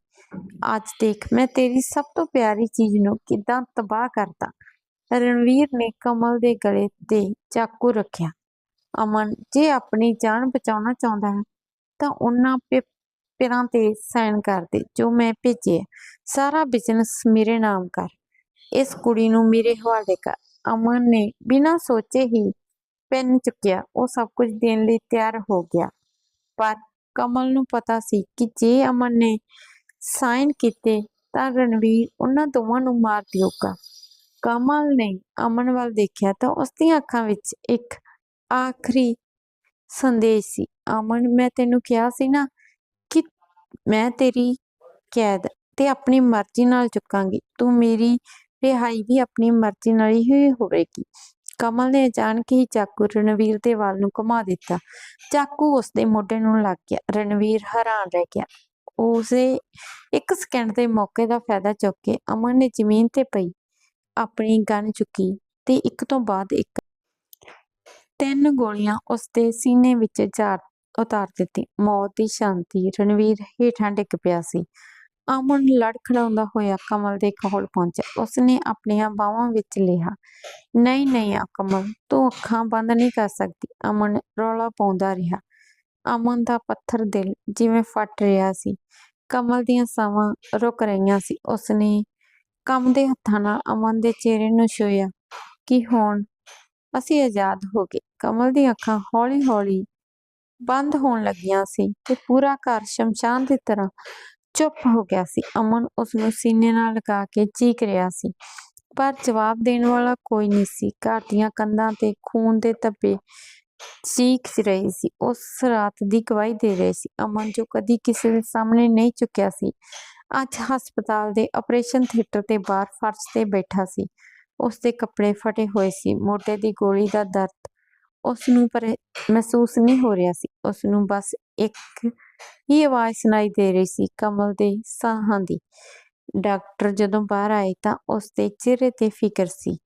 ਅੱਜ ਦੇਖ, ਮੈਂ ਤੇਰੀ ਸਭ ਤੋਂ ਪਿਆਰੀ ਚੀਜ਼ ਨੂੰ ਕਿਦਾਂ ਤਬਾਹ ਕਰਦਾ ਰਣਵੀਰ ਨੇ ਕਮਲ ਦੇ ਗਲੇ ਤੇ ਚਾਕੂ ਰੱਖਿਆ। ਅਮਨ, ਜੇ ਆਪਣੀ ਜਾਨ ਬਚਾਉਣਾ ਚਾਹੁੰਦਾ ਹੈ, ਤਾਂ ਉਹਨਾਂ ਪੇਪਰਾਂ ਤੇ ਸਾਈਨ ਕਰ ਦੇ, ਜੋ ਮੈਂ ਭੇਜਿਆ ਸਾਰਾ ਬਿਜ਼ਨਸ ਮੇਰੇ ਨਾਮ ਕਰ। ਇਸ ਕੁੜੀ ਨੂੰ ਮੇਰੇ ਹਵਾਲੇ ਕਰ। ਅਮਨ ਨੇ ਬਿਨਾਂ ਸੋਚੇ ਹੀ ਪੈਨ ਚੁੱਕਿਆ। ਉਹ ਸਭ ਕੁਝ ਦੇਣ ਲਈ ਤਿਆਰ ਹੋ ਗਿਆ। ਪਰ ਕਮਲ ਨੂੰ ਪਤਾ ਸੀ ਕਿ ਜੇ ਅਮਨ ਨੇ ਸਾਈਨ ਕੀਤੇ ਤਾਂ ਰਣਵੀਰ ਉਹਨਾਂ ਦੋਵਾਂ ਨੂੰ ਮਾਰ ਦਿਓਗਾ ਕਮਲ ਨੇ ਅਮਨ ਵੱਲ ਦੇਖਿਆ ਤਾਂ ਉਸ ਦੀਆਂ ਅੱਖਾਂ ਵਿੱਚ ਇੱਕ ਆਖਰੀ ਸੰਦੇਸ਼ ਸੀ। ਅਮਨ, ਮੈਂ ਤੈਨੂੰ ਕਿਹਾ ਸੀ ਨਾ ਮੈਂ ਤੇਰੀ ਕੈਦ ਤੇ ਆਪਣੀ ਮਰਜ਼ੀ ਨਾਲ ਚੁੱਕਾਂਗੀ। ਤੂੰ ਮੇਰੀ ਰਿਹਾਈ ਵੀ ਆਪਣੀ ਮਰਜ਼ੀ ਨਾਲ ਹੀ ਹੋਵੇਗੀ। ਕਮਲ ਨੇ ਅਚਾਨਕ ਹੀ ਚਾਕੂ ਰਣਵੀਰ ਦੇ ਵਾਲ ਨੂੰ ਘੁਮਾ ਦਿੱਤਾ। ਚਾਕੂ ਉਸ ਮੋਢੇ ਨੂੰ ਲੱਗ ਗਿਆ। ਰਣਵੀਰ ਹੈਰਾਨ ਰਹਿ ਗਿਆ। ਉਸੇ ਇੱਕ ਸਕਿੰਟ ਦੇ ਮੌਕੇ ਦਾ ਫਾਇਦਾ ਚੁੱਕ ਕੇ ਅਮਨ ਨੇ ਜ਼ਮੀਨ ਤੇ ਪਈ, ਆਪਣੀ ਗਨ ਚੁੱਕੀ ਤੇ ਇੱਕ ਤੋਂ ਬਾਅਦ ਇੱਕ ਤਿੰਨ ਗੋਲੀਆਂ ਉਸਦੇ ਸੀਨੇ ਵਿੱਚ ਜਾ ਉਤਾਰ ਦਿੱਤੀ। ਮੌਤ ਦੀ ਸ਼ਾਂਤੀ ਰਣਵੀਰ ਹੇਠਾਂ ਡਿੱਗ ਪਿਆ ਸੀ। ਅਮਨ ਲੜਖੜਾਉਂਦਾ ਹੋਇਆ ਕਮਲ ਦੇ ਕੋਲ ਪਹੁੰਚਿਆ। ਉਸਨੇ ਆਪਣੀਆਂ ਬਾਹਾਂ ਵਿੱਚ ਲਿਆ। ਨਹੀਂ ਨਹੀਂ ਕਮਲ, ਤੂੰ ਅੱਖਾਂ ਬੰਦ ਨਹੀਂ ਕਰ ਸਕਦੀ। ਅਮਨ ਰੌਲਾ ਪਾਉਂਦਾ ਰਿਹਾ। ਅਮਨ ਦਾ ਪੱਥਰ ਦਿਲ ਜਿਵੇਂ ਫਟ ਰਿਹਾ ਸੀ। ਕਮਲ ਦੀਆਂ ਸਾਵਾਂ ਰੁਕ ਰਹੀਆਂ ਸੀ। ਉਸਨੇ ਕੰਮ ਦੇ ਹੱਥਾਂ ਨਾਲ ਅਮਨ ਦੇ ਚਿਹਰੇ ਨੂੰ ਛੂਹਿਆ ਕਿ ਹੁਣ ਅਸੀਂ ਆਜ਼ਾਦ ਹੋ ਗਏ। ਕਮਲ ਦੀਆਂ ਅੱਖਾਂ ਹੌਲੀ-ਹੌਲੀ ਬੰਦ ਹੋਣ ਲੱਗੀਆਂ ਸੀ ਤੇ ਪੂਰਾ ਘਰ ਸ਼ਮਸ਼ਾਨ ਦੀ ਤਰ੍ਹਾਂ ਚੁੱਪ ਹੋ ਗਿਆ ਸੀ। ਅਮਨ ਉਸ ਨੂੰ ਸੀਨੇ ਨਾਲ ਲਗਾ ਕੇ ਚੀਕ ਰਿਹਾ ਸੀ, ਪਰ ਜਵਾਬ ਦੇਣ ਵਾਲਾ ਕੋਈ ਨਹੀਂ ਸੀ। ਘਰ ਦੀਆਂ ਕੰਧਾਂ ਤੇ ਖੂਨ ਦੇ ਧੱਬੇ ਚੀਖ ਰਹੇ ਸੀ। ਉਸ ਰਾਤ ਦੀ ਗਵਾਹੀ ਦੇ ਰਹੇ ਸੀ। ਅਮਨ ਜੋ ਕਦੀ ਕਿਸੇ ਦੇ ਸਾਹਮਣੇ ਨਹੀਂ ਚੁੱਕਿਆ ਸੀ, ਅੱਜ ਹਸਪਤਾਲ ਦੇ ਆਪਰੇਸ਼ਨ ਥੀਏਟਰ ਦੇ ਬਾਹਰ ਫਰਸ਼ ਤੇ ਬੈਠਾ ਸੀ। ਉਸ ਦੇ ਕੱਪੜੇ ਫਟੇ ਹੋਏ ਸੀ। ਮੋਢੇ ਦੀ ਗੋਲੀ ਦਾ ਦਰਦ ਉਸ ਨੂੰ ਪਰ ਮਹਿਸੂਸ ਨਹੀਂ ਹੋ ਰਿਹਾ ਸੀ। ਉਸ ਨੂੰ ਬਸ ਇੱਕ ਹੀ ਆਵਾਜ਼ ਸੁਣਾਈ ਦੇ ਰਹੀ ਸੀ, ਕਮਲ ਦੇ ਸਾਹਾਂ ਦੀ। ਡਾਕਟਰ ਜਦੋਂ ਬਾਹਰ ਆਏ ਤਾਂ ਉਸ ਦੇ ਚਿਹਰੇ ਤੇ ਫਿਕਰ ਸੀ।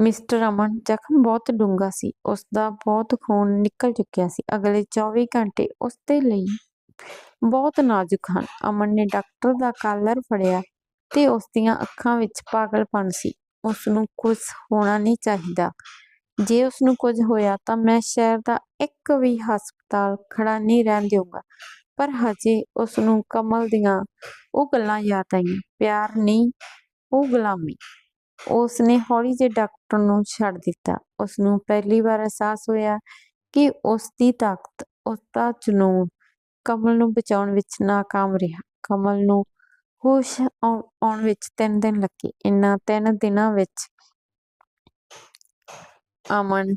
ਮਿਸਟਰ ਅਮਨ ਜ਼ਖਮ ਬਹੁਤ ਡੂੰਘਾ ਸੀ। ਉਸ ਦਾ ਬਹੁਤ ਖੂਨ ਨਿਕਲ ਚੁੱਕਿਆ ਸੀ। ਅਗਲੇ 24 ਘੰਟੇ ਉਸ ਦੇ ਲਈ ਬਹੁਤ ਨਾਜ਼ੁਕ ਹਨ। ਅਮਨ ਨੇ ਡਾਕਟਰ ਦਾ ਕਾਲਰ ਫੜਿਆ ਤੇ ਉਸ ਦੀਆਂ ਅੱਖਾਂ ਵਿੱਚ ਪਾਗਲਪਨ ਸੀ। ਉਸ ਨੂੰ ਕੁਝ ਹੋਣਾ ਨਹੀਂ ਚਾਹੀਦਾ। ਜੇ ਉਸ ਨੂੰ ਕੁਝ ਹੋਇਆ ਤਾਂ ਮੈਂ ਸ਼ਹਿਰ ਦਾ ਇੱਕ ਵੀ ਹਸਪਤਾਲ ਖੜਾ ਨਹੀਂ ਰਹਿਣ ਦਿਊਂਗਾ। ਪਰ ਹਜੇ ਉਸ ਨੂੰ ਕਮਲ ਦੀਆਂ ਉਹ ਗੱਲਾਂ ਯਾਦ ਆਈਆਂ। ਪਿਆਰ ਨਹੀਂ, ਉਹ ਗੁਲਾਮੀ। ਉਸ ਨੇ ਹੌਲੀ ਜਿਹੇ ਡਾਕਟਰ ਨੂੰ ਛੱਡ ਦਿੱਤਾ। ਉਸ ਨੂੰ ਪਹਿਲੀ ਵਾਰ ਅਹਿਸਾਸ ਹੋਇਆ ਕਿ ਉਸ ਦੀ ਤਾਕਤ ਉਸ ਦਾ ਜਨੂੰਨ ਕਮਲ ਨੂੰ ਬਚਾਉਣ ਵਿੱਚ ਨਾਕਾਮ ਰਿਹਾ। ਕਮਲ ਨੂੰ ਹੋਸ਼ ਆਉਣ ਵਿੱਚ ਤਿੰਨ ਦਿਨ ਲੱਗੇ। ਇਨ੍ਹਾਂ ਤਿੰਨ ਦਿਨਾਂ ਵਿੱਚ ਅਮਨ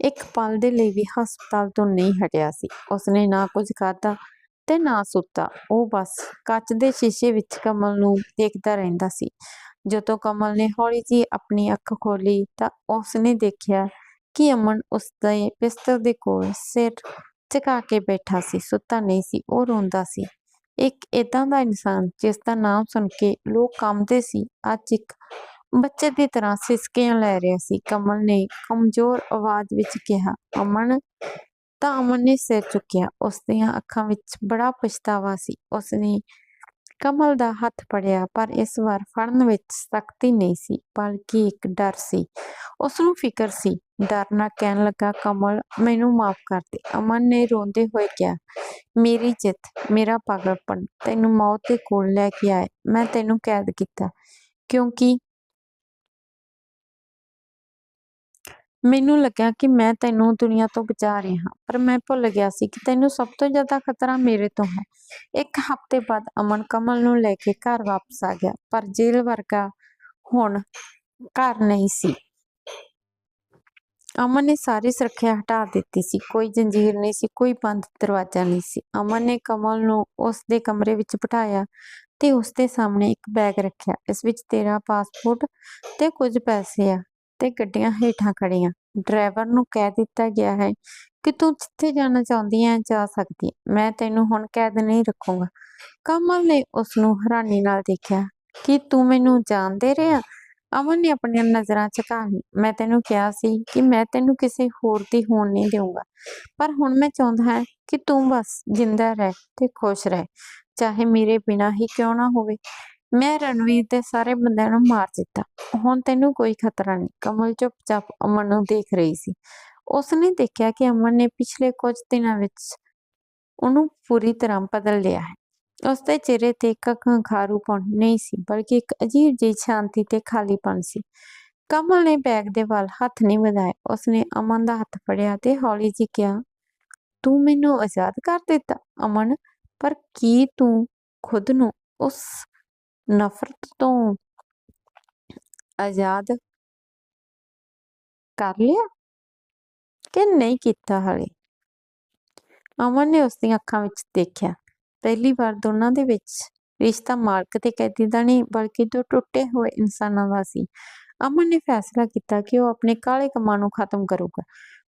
ਇੱਕ ਪਲ ਦੇ ਲਈ ਵੀ ਹਸਪਤਾਲ ਤੋਂ ਨਹੀਂ ਹਟਿਆ ਸੀ। ਉਸਨੇ ਨਾ ਕੁਝ ਖਾਧਾ ਤੇ ਨਾ ਸੁੱਤਾ। ਉਹ ਬਸ ਕੱਚ ਦੇ ਸ਼ੀਸ਼ੇ ਵਿੱਚ ਕਮਲ ਨੂੰ ਦੇਖਦਾ ਰਹਿੰਦਾ ਸੀ। ਜਦੋਂ ਕਮਲ ਨੇ ਹੌਲੀ ਜੀ ਆਪਣੀ ਅੱਖ ਖੋਲੀ ਤਾਂ ਉਸਨੇ ਦੇਖਿਆ ਕਿ ਅਮਨ ਉਸ ਦੇ ਬਿਸਤਰ ਦੇ ਕੋਲ ਸਿਰ ਝੁਕਾ ਕੇ ਬੈਠਾ ਸੀ, ਸੁੱਤਾ ਨਹੀਂ ਸੀ, ਉਹ ਰੋਂਦਾ ਸੀ। ਇੱਕ ਏਦਾਂ ਦਾ ਇਨਸਾਨ ਜਿਸ ਦਾ ਨਾਮ ਸੁਣ ਕੇ ਲੋਕ ਕੰਬਦੇ ਸੀ, ਅੱਜ ਇੱਕ ਬੱਚੇ ਦੀ ਤਰ੍ਹਾਂ ਸਿਸਕੀਆਂ ਲੈ ਰਿਹਾ ਸੀ। ਕਮਲ ਨੇ ਕਮਜ਼ੋਰ ਆਵਾਜ਼ ਵਿੱਚ ਕਿਹਾ, ਅਮਨ, ਤਾਂ ਅਮਨ ਨੇ ਸਿਰ ਚੁੱਕਿਆ। ਉਸ ਦੀਆਂ ਅੱਖਾਂ ਵਿੱਚ ਬੜਾ ਪਛਤਾਵਾ ਸੀ। ਉਸਨੇ ਕਮਲ ਦਾ ਹੱਥ ਫੜਿਆ, ਪਰ ਇਸ ਵਾਰ ਫੜਨ ਵਿੱਚ ਸਖਤੀ ਨਹੀਂ ਸੀ, ਬਲਕਿ ਇੱਕ ਡਰ ਸੀ। ਉਸ ਨੂੰ ਫਿਕਰ ਸੀ। ਡਰ ਨਾਲ ਕਹਿਣ ਲੱਗਾ, ਕਮਲ, ਮੈਨੂੰ ਮਾਫ ਕਰ ਦੇ। ਅਮਨ ਨੇ ਰੋਂਦੇ ਹੋਏ ਕਿਹਾ, ਮੇਰੀ ਜਿੱਤ, ਮੇਰਾ ਪਾਗਲਪਨ ਤੈਨੂੰ ਮੌਤ ਦੇ ਕੋਲ ਲੈ ਕੇ ਆਏ। ਮੈਂ ਤੈਨੂੰ ਕੈਦ ਕੀਤਾ, ਕਿਉਂਕਿ ਮੈਨੂੰ ਲੱਗਿਆ ਕਿ ਮੈਂ ਤੈਨੂੰ ਦੁਨੀਆ ਤੋਂ ਬਚਾ ਰਿਹਾ ਹਾਂ, ਪਰ ਮੈਂ ਭੁੱਲ ਗਿਆ ਸੀ ਕਿ ਤੈਨੂੰ ਸਭ ਤੋਂ ਜ਼ਿਆਦਾ ਖਤਰਾ ਮੇਰੇ ਤੋਂ ਹੈ। ਇੱਕ ਹਫ਼ਤੇ ਬਾਅਦ ਅਮਨ ਕਮਲ ਨੂੰ ਲੈ ਕੇ ਘਰ ਵਾਪਸ ਆ ਗਿਆ, ਪਰ ਜੇਲ੍ਹ ਵਰਗਾ ਹੁਣ ਘਰ ਨਹੀਂ ਸੀ। ਅਮਨ ਨੇ ਸਾਰੀ ਸੁਰੱਖਿਆ ਹਟਾ ਦਿੱਤੀ ਸੀ, ਕੋਈ ਜੰਜੀਰ ਨਹੀਂ ਸੀ, ਕੋਈ ਬੰਦ ਦਰਵਾਜ਼ਾ ਨਹੀਂ ਸੀ। ਅਮਨ ਨੇ ਕਮਲ ਨੂੰ ਉਸ ਦੇ ਕਮਰੇ ਵਿੱਚ ਬਿਠਾਇਆ ਤੇ ਉਸ ਦੇ ਸਾਹਮਣੇ ਇੱਕ ਬੈਗ ਰੱਖਿਆ, ਇਸ ਵਿੱਚ ਤੇਰਾ ਪਾਸਪੋਰਟ ਤੇ ਕੁਝ ਪੈਸੇ ਆ। ਤੇ ਗੱਡੀਆਂ ਹੇਠਾਂ ਖੜੀਆਂ ਡਰਾਈਵਰ ਨੂੰ ਕਹਿ ਦਿੱਤਾ ਗਿਆ ਹੈ ਕਿ ਤੂੰ ਜਿੱਥੇ ਜਾਣਾ ਚਾਹੁੰਦੀ ਹੈ ਜਾ ਸਕਦੀ ਹੈ ਮੈਂ ਤੈਨੂੰ ਹੁਣ ਕੈਦ ਨਹੀਂ ਰੱਖੂੰਗਾ। ਕਮਲ ਨੇ ਉਸ ਨੂੰ ਹੈਰਾਨੀ ਨਾਲ ਦੇਖਿਆ ਕਿ ਤੂੰ ਮੈਨੂੰ ਜਾਣਦੇ ਰਿਹਾ? ਅਮਨ ਨੇ ਆਪਣੀਆਂ ਨਜ਼ਰਾਂ ਝੁਕਾ ਲਈ ਮੈਂ ਤੈਨੂੰ ਕਿਹਾ ਸੀ ਕਿ ਮੈਂ ਤੈਨੂੰ ਕਿਸੇ ਹੋਰ ਦੀ ਹੋਣ ਨਹੀਂ ਦੇਵਾਂਗਾ ਪਰ ਹੁਣ ਮੈਂ ਚਾਹੁੰਦਾ ਹਾਂ ਕਿ ਤੂੰ ਬਸ ਜਿੰਦਾ ਰਹਿ ਤੇ ਖੁਸ਼ ਰਹਿ। ਚਾਹੇ ਮੇਰੇ ਬਿਨਾਂ ਹੀ ਕਿਉਂ ਨਾ ਹੋਵੇ। ਮੈਂ ਰਣਵੀਰ ਦੇ ਸਾਰੇ ਬੰਦਿਆਂ ਨੂੰ ਮਾਰ ਦਿੱਤਾ। ਹੁਣ ਤੈਨੂੰ ਕੋਈ ਖਤਰਾ ਨਹੀਂ। ਕਮਲ ਚੁੱਪਚਾਪ ਅਮਨ ਨੂੰ ਦੇਖ ਰਹੀ ਸੀ। ਉਸਨੇ ਦੇਖਿਆ ਕਿ ਅਮਨ ਨੇ ਪਿਛਲੇ ਕੁਝ ਦਿਨਾਂ ਵਿੱਚ ਉਹਨੂੰ ਪੂਰੀ ਤਰ੍ਹਾਂ ਬਦਲ ਲਿਆ ਹੈ। ਉਸ ਦੇ ਚਿਹਰੇ ਤੇ ਇੱਕ ਖੰਖਾਰੂਪਣ ਨਹੀਂ ਸੀ, ਬਲਕਿ ਇੱਕ ਅਜੀਬ ਜਿਹੀ ਸ਼ਾਂਤੀ ਤੇ ਖਾਲੀਪਨ ਸੀ। ਕਮਲ ਨੇ ਬੈਗ ਦੇ ਵੱਲ ਹੱਥ ਨਹੀਂ ਵਧਾਇਆ ਉਸਨੇ ਅਮਨ ਦਾ ਹੱਥ ਫੜਿਆ ਤੇ ਹੌਲੀ ਜਿਹੀ ਕਿਹਾ, ਤੂੰ ਮੈਨੂੰ ਆਜ਼ਾਦ ਕਰ ਦਿੱਤਾ, ਅਮਨ, ਪਰ ਕੀ ਤੂੰ ਖੁਦ ਨੂੰ ਉਸ ਨਫ਼ਰਤ ਤੋਂ ਆਜ਼ਾਦ ਕਰ ਲਿਆ ਕਿ ਨਹੀਂ ਕੀਤਾ ਹਲੇ ਅਮਨ ਨੇ ਉਸ ਦੀਆਂ ਅੱਖਾਂ ਵਿੱਚ ਦੇਖਿਆ ਪਹਿਲੀ ਵਾਰ ਦੋਨਾਂ ਦੇ ਵਿੱਚ ਰਿਸ਼ਤਾ ਮਾਲਕ ਤੇ ਕੈਦੀ ਦਾ ਨਹੀਂ ਬਲਕਿ ਦੋ ਟੁੱਟੇ ਹੋਏ ਇਨਸਾਨਾਂ ਦਾ ਸੀ ਅਮਨ ਨੇ ਫੈਸਲਾ ਕੀਤਾ ਕਿ ਉਹ ਆਪਣੇ ਕਾਲੇ ਕੰਮਾਂ ਨੂੰ ਖਤਮ ਕਰੂਗਾ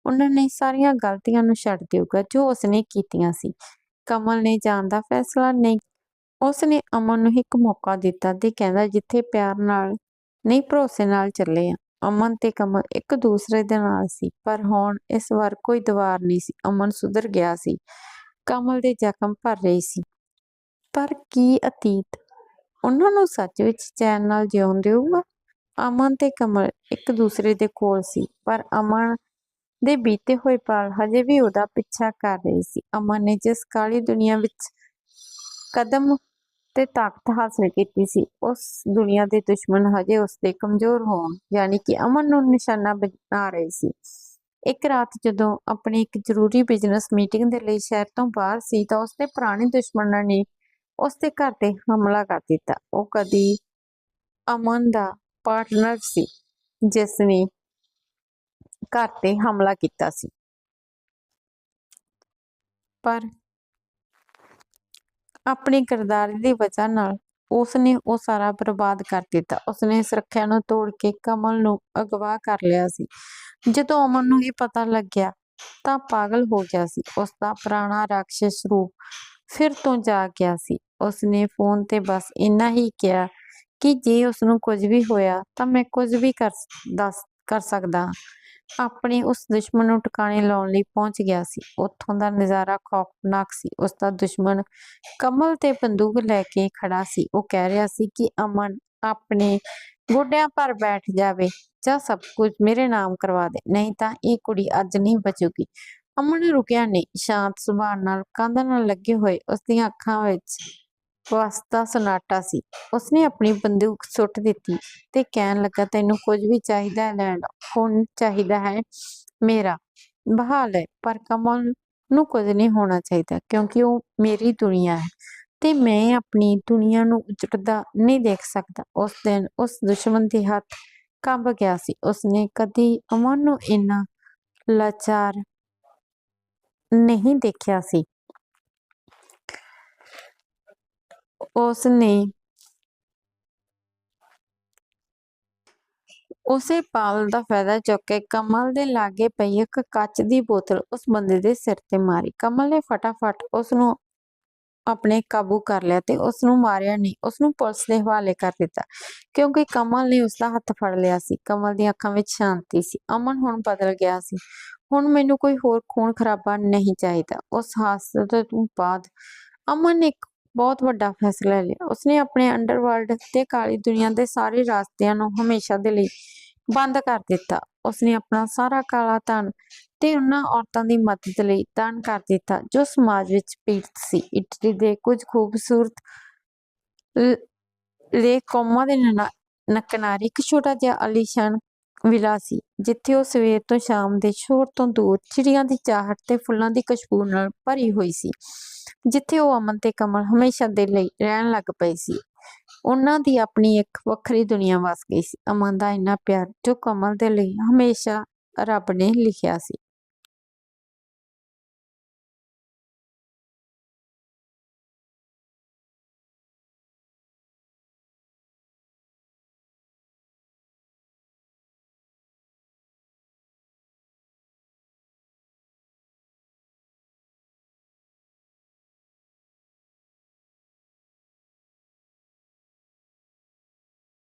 ਉਹਨਾਂ ਨੇ ਸਾਰੀਆਂ ਗਲਤੀਆਂ ਨੂੰ ਛੱਡ ਦੇਊਗਾ ਜੋ ਉਸਨੇ ਕੀਤੀਆਂ ਸੀ ਕਮਲ ਨੇ ਜਾਣ ਦਾ ਫੈਸਲਾ ਨਹੀਂ ਉਸਨੇ ਅਮਨ ਨੂੰ ਇੱਕ ਮੌਕਾ ਦਿੱਤਾ ਤੇ ਕਹਿੰਦਾ, ਜਿੱਥੇ ਪਿਆਰ ਨਾਲ ਨਹੀਂ, ਭਰੋਸੇ ਨਾਲ ਚੱਲੇ ਆ। ਅਮਨ ਤੇ ਕਮਲ ਇੱਕ ਦੂਸਰੇ ਦੇ ਨਾਲ ਸੀ, ਪਰ ਹੁਣ ਇਸ ਵਾਰ ਕੋਈ ਦੀਵਾਰ ਨਹੀਂ ਸੀ। ਅਮਨ ਸੁਧਰ ਗਿਆ ਸੀ। ਕਮਲ ਦੇ ਜ਼ਖਮ ਭਰ ਰਹੀ ਸੀ। ਪਰ ਕੀ ਅਤੀਤ? ਉਹਨਾਂ ਨੂੰ ਸੱਚ ਵਿੱਚ ਚੈਨ ਨਾਲ ਜਿਉਣ ਦੇਊਗਾ? ਅਮਨ ਤੇ ਕਮਲ ਇੱਕ ਦੂਸਰੇ ਦੇ ਕੋਲ ਸੀ, ਪਰ ਅਮਨ ਦੇ ਬੀਤੇ ਹੋਏ ਪਲ ਹਜੇ ਵੀ ਉਹਦਾ ਪਿੱਛਾ ਕਰ ਰਹੀ ਸੀ। ਅਮਨ ਨੇ ਜਿਸ ਕਾਲੀ ਦੁਨੀਆ ਵਿੱਚ ਕਦਮ ਤੇ ਤਾਕਤ ਹਾਸਲ ਕੀਤੀ ਸੀ। ਉਸ ਦੁਨੀਆ ਦੇ ਦੁਸ਼ਮਣ ਹਜੇ ਉਸ ਦੇ ਕਮਜ਼ੋਰ ਹੋਣ, ਯਾਨੀ ਕਿ ਅਮਨ ਨੂੰ ਨਿਸ਼ਾਨਾ ਬਣਾ ਰਹੇ ਸੀ। ਇੱਕ ਰਾਤ ਜਦੋਂ ਆਪਣੀ ਇੱਕ ਜ਼ਰੂਰੀ ਬਿਜ਼ਨਸ ਮੀਟਿੰਗ ਦੇ ਲਈ ਸ਼ਹਿਰ ਤੋਂ ਬਾਹਰ ਸੀ, ਤਾਂ ਉਸਦੇ ਪੁਰਾਣੇ ਦੁਸ਼ਮਣਾਂ ਨੇ ਉਸ ਦੇ ਘਰ ਤੇ ਹਮਲਾ ਕਰ ਦਿੱਤਾ। ਉਹ ਕਦੀ ਅਮਨ ਦਾ ਪਾਰਟਨਰ ਸੀ, ਜਿਸ ਨੇ ਘਰ ਤੇ ਹਮਲਾ ਕੀਤਾ ਸੀ। ਪਰ ਆਪਣੀ ਕਿਰਦਾਰੀ ਦੀ ਵਜ੍ਹਾ ਨਾਲ ਉਸਨੇ ਉਹ ਸਾਰਾ ਬਰਬਾਦ ਕਰ ਦਿੱਤਾ। ਉਸਨੇ ਸੁਰੱਖਿਆ ਨੂੰ ਤੋੜ ਕੇ ਕਮਲ ਨੂੰ ਅਗਵਾ ਕਰ ਲਿਆ ਸੀ। ਜਦੋਂ ਅਮਨ ਨੂੰ ਇਹ ਪਤਾ ਲੱਗਿਆ ਤਾਂ ਪਾਗਲ ਹੋ ਗਿਆ ਸੀ। ਉਸ ਦਾ ਪੁਰਾਣਾ ਰਾਖਸ਼ ਰੂਪ ਫਿਰ ਤੋਂ ਜਾ ਗਿਆ ਸੀ। ਉਸਨੇ ਫੋਨ ਤੇ ਬਸ ਇੰਨਾ ਹੀ ਕਿਹਾ ਕਿ ਜੇ ਉਸ ਨੂੰ ਕੁਝ ਵੀ ਹੋਇਆ ਤਾਂ ਮੈਂ ਕੁਝ ਵੀ ਕਰ ਦੱਸ, ਕਰ ਸਕਦਾ ਹਾਂ। ਆਪਣੇ ਉਸ ਦੁਸ਼ਮਣ ਨੂੰ ਟਿਕਾਣੇ ਲਾਉਣ ਲਈ ਪਹੁੰਚ ਗਿਆ ਸੀ। ਉੱਥੋਂ ਦਾ ਨਜ਼ਾਰਾ ਖੌਫਨਾਕ ਸੀ। ਉਸ ਦਾ ਦੁਸ਼ਮਣ ਕਮਲ ਤੇ ਬੰਦੂਕ ਲੈ ਕੇ ਖੜਾ ਸੀ। ਉਹ ਕਹਿ ਰਿਹਾ ਸੀ ਕਿ, ਅਮਨ, ਆਪਣੇ ਗੋਡਿਆਂ ਪਰ ਬੈਠ ਜਾਵੇ ਜਾਂ ਸਭ ਕੁਝ ਮੇਰੇ ਨਾਮ ਕਰਵਾ ਦੇ। ਨਹੀਂ ਤਾਂ ਇਹ ਕੁੜੀ ਅੱਜ ਨਹੀਂ ਬਚੂਗੀ। ਅਮਨ ਰੁਕਿਆ ਨਹੀਂ। ਸ਼ਾਂਤ ਸੁਭਾਅ ਨਾਲ ਕੰਧ ਨਾਲ ਲੱਗੇ ਹੋਏ, ਉਸ ਦੀਆਂ ਅੱਖਾਂ ਵਿੱਚ ਵਸਦਾ ਸਨਾਟਾ ਸੀ। ਉਸਨੇ ਆਪਣੀ ਬੰਦੂਕ ਸੁੱਟ ਦਿੱਤੀ ਤੇ ਕਹਿਣ ਲੱਗਾ, ਤੈਨੂੰ ਕੁਝ ਵੀ ਚਾਹੀਦਾ ਹੈ ਲੈ ਲਓ ਹੁਣ ਚਾਹੀਦਾ ਹੈ ਮੇਰਾ? ਬਹਾਲ ਹੈ, ਪਰ ਕਮਲ ਨੂੰ ਕੁਝ ਨਹੀਂ ਹੋਣਾ ਚਾਹੀਦਾ, ਕਿਉਂਕਿ ਉਹ ਮੇਰੀ ਦੁਨੀਆ ਹੈ ਤੇ ਮੈਂ ਆਪਣੀ ਦੁਨੀਆ ਨੂੰ ਉਜੜਦਾ ਨਹੀਂ ਦੇਖ ਸਕਦਾ। ਉਸ ਦਿਨ ਉਸ ਦੁਸ਼ਮਣ ਦੇ ਹੱਥ ਕੰਬ ਗਿਆ ਸੀ। ਉਸਨੇ ਕਦੀ ਅਮਨ ਨੂੰ ਇੰਨਾ ਲਾਚਾਰ ਨਹੀਂ ਦੇਖਿਆ ਸੀ। ਉਸਨੇ ਉਸੇ ਪਾਲ ਦਾ ਫਾਇਦਾ ਚੁੱਕ ਕੇ ਕਮਲ ਦੇ ਲਾਗੇ ਪਈ ਇੱਕ ਕੱਚ ਦੀ ਬੋਤਲ ਉਸ ਬੰਦੇ ਦੇ ਸਿਰ ਤੇ ਮਾਰੀ। ਕਮਲ ਨੇ ਫਟਾਫਟ ਉਸ ਨੂੰ ਆਪਣੇ ਕਾਬੂ ਕਰ ਲਿਆ ਤੇ ਉਸ ਨੂੰ ਮਾਰਿਆ ਨਹੀਂ। ਉਸ ਨੂੰ ਪੁਲਿਸ ਦੇ ਹਵਾਲੇ ਕਰ ਦਿੱਤਾ ਕਿਉਂਕਿ ਕਮਲ ਨੇ ਉਸ ਦਾ ਹੱਥ ਫੜ ਲਿਆ ਸੀ। ਕਮਲ ਦੀਆਂ ਅੱਖਾਂ ਵਿੱਚ ਸ਼ਾਂਤੀ ਸੀ। ਅਮਨ ਹੁਣ ਬਦਲ ਗਿਆ ਸੀ। ਹੁਣ ਮੈਨੂੰ ਕੋਈ ਹੋਰ ਖੂਨ ਖਰਾਬਾ ਨਹੀਂ ਚਾਹੀਦਾ। ਉਸ ਹਾਦਸੇ ਤੋਂ ਬਾਅਦ ਅਮਨ ਨੇ ਇੱਕ ਬਹੁਤ ਵੱਡਾ ਫੈਸਲਾ ਲਿਆ। ਉਸਨੇ ਆਪਣੇ ਅੰਡਰਵਰਲਡ ਤੇ ਕਾਲੀ ਦੁਨੀਆ ਦੇ ਸਾਰੇ ਰਾਸਤਿਆਂ ਨੂੰ ਹਮੇਸ਼ਾ ਦੇ ਲਈ ਬੰਦ ਕਰ ਦਿੱਤਾ। ਉਸਨੇ ਆਪਣਾ ਸਾਰਾ ਕਾਲਾ ਧਨ ਤੇ ਉਹਨਾਂ ਔਰਤਾਂ ਦੀ ਮਦਦ ਲਈ ਦਾਨ ਕਰ ਦਿੱਤਾ, ਜੋ ਸਮਾਜ ਵਿੱਚ ਪੀੜਤ ਸੀ। ਇਟਲੀ ਦੇ ਕੁਝ ਖੂਬਸੂਰਤ ਲ- ਲੇਕ ਕੋਮਾ ਦੇ ਨਨਾ- ਇੱਕ ਛੋਟਾ ਜਿਹਾ ਅਲੀਸ਼ਾਨ ਵਿਲਾ ਸੀ। ਜਿੱਥੇ ਉਹ ਸਵੇਰ ਤੋਂ ਸ਼ਾਮ ਦੇ ਸ਼ੋਰ ਤੋਂ ਦੂਰ ਚਿੜੀਆਂ ਦੀ ਚਾਹਟ ਤੇ ਫੁੱਲਾਂ ਦੀ ਖੁਸ਼ਬੂ ਨਾਲ ਭਰੀ ਹੋਈ ਸੀ, ਜਿੱਥੇ ਉਹ ਅਮਨ ਤੇ ਕਮਲ ਹਮੇਸ਼ਾ ਦੇ ਲਈ ਰਹਿਣ ਲੱਗ ਪਏ ਸੀ। ਉਹਨਾਂ ਦੀ ਆਪਣੀ ਇੱਕ ਵੱਖਰੀ ਦੁਨੀਆ ਵਸ ਗਈ ਸੀ। ਅਮਨ ਦਾ ਇੰਨਾ ਪਿਆਰ ਜੋ ਕਮਲ ਦੇ ਲਈ ਹਮੇਸ਼ਾ ਰੱਬ ਨੇ ਲਿਖਿਆ ਸੀ।